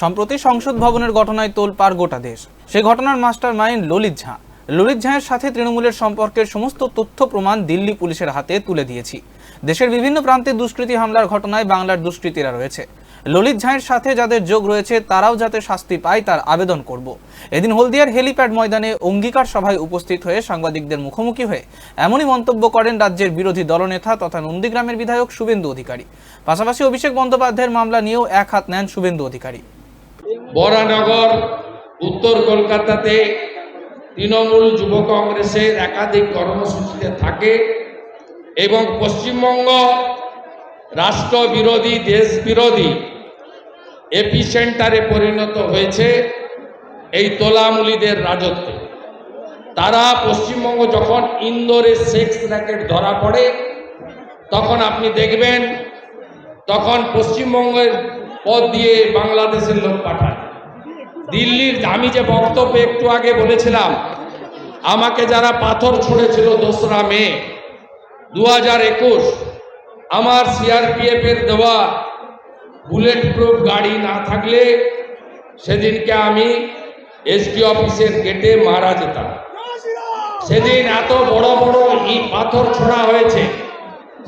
সম্প্রতি সংসদ ভবনের ঘটনায় তোলপাড় গোটা দেশ। সে ঘটনার মাস্টার মাইন্ড ললিত ঝা। ললিত ঝাঁয়ের সাথে তৃণমূলের সম্পর্কের সমস্ত তথ্য প্রমাণ দিল্লি পুলিশের হাতে তুলে দিয়েছি। দেশের বিভিন্ন প্রান্তে দুষ্কৃতী হামলার ঘটনায় বাংলার দুষ্কৃতীরা রয়েছে। ললিত ঝাঁয়ের সাথে যাদের যোগ রয়েছে, তারাও যাতে শাস্তি পায় তার আবেদন করব। এদিন হলদিয়ার হেলিপ্যাড ময়দানে অঙ্গীকার সভায় উপস্থিত হয়ে সাংবাদিকদের মুখোমুখি হয়ে এমনই মন্তব্য করেন রাজ্যের বিরোধী দলনেতা তথা নন্দীগ্রামের বিধায়ক শুভেন্দু অধিকারী। পাশাপাশি অভিষেক বন্দ্যোপাধ্যায়ের মামলা নিয়েও এক হাত নেন শুভেন্দু অধিকারী। বরানগর, উত্তর কলকাতাতে তৃণমূল যুব কংগ্রেসের একাধিক কর্মসূচিতে থাকে এবং পশ্চিমবঙ্গ রাষ্ট্রবিরোধী দেশ বিরোধী এপি সেন্টারে পরিণত হয়েছে এই তোলামুলিদের রাজত্বে। তারা পশ্চিমবঙ্গ যখন ইন্দোরে সেক্স র্যাকেট ধরা পড়ে, তখন আপনি দেখবেন, তখন পশ্চিমবঙ্গের পথ দিয়ে বাংলাদেশের লোক পাঠায়। দিল্লির আমি যে বক্তব্য একটু আগে বলেছিলাম, আমাকে যারা পাথর ছুঁড়েছিল দোসরা মে দু হাজার একুশ, আমার সিআরপিএফ এর দেওয়া বুলেট প্রুফ গাড়ি না থাকলে সেদিনকে আমি এসডি অফিসের গেটে মারা যেতাম। সেদিন এত বড় বড় ইট পাথর ছোড়া হয়েছে,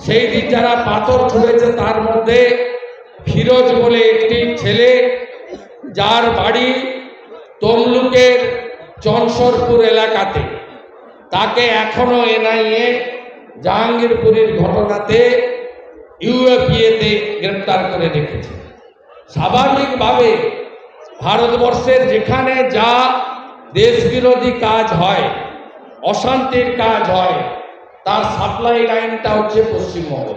সেই দিন যারা পাথর ছুঁড়েছে তার মধ্যে ফিরোজ বলে একটি ছেলে, যার বাড়ি তমলুকের চনসরপুর এলাকাতে, তাকে এখনও এনআইএ জাহাঙ্গীরপুরের ঘটনাতে ইউএপিএতে গ্রেপ্তার করে রেখেছে। স্বাভাবিকভাবে ভারতবর্ষের যেখানে যা দেশবিরোধী কাজ হয়, অশান্তির কাজ হয়, তার সাপ্লাই লাইনটা হচ্ছে পশ্চিমবঙ্গ।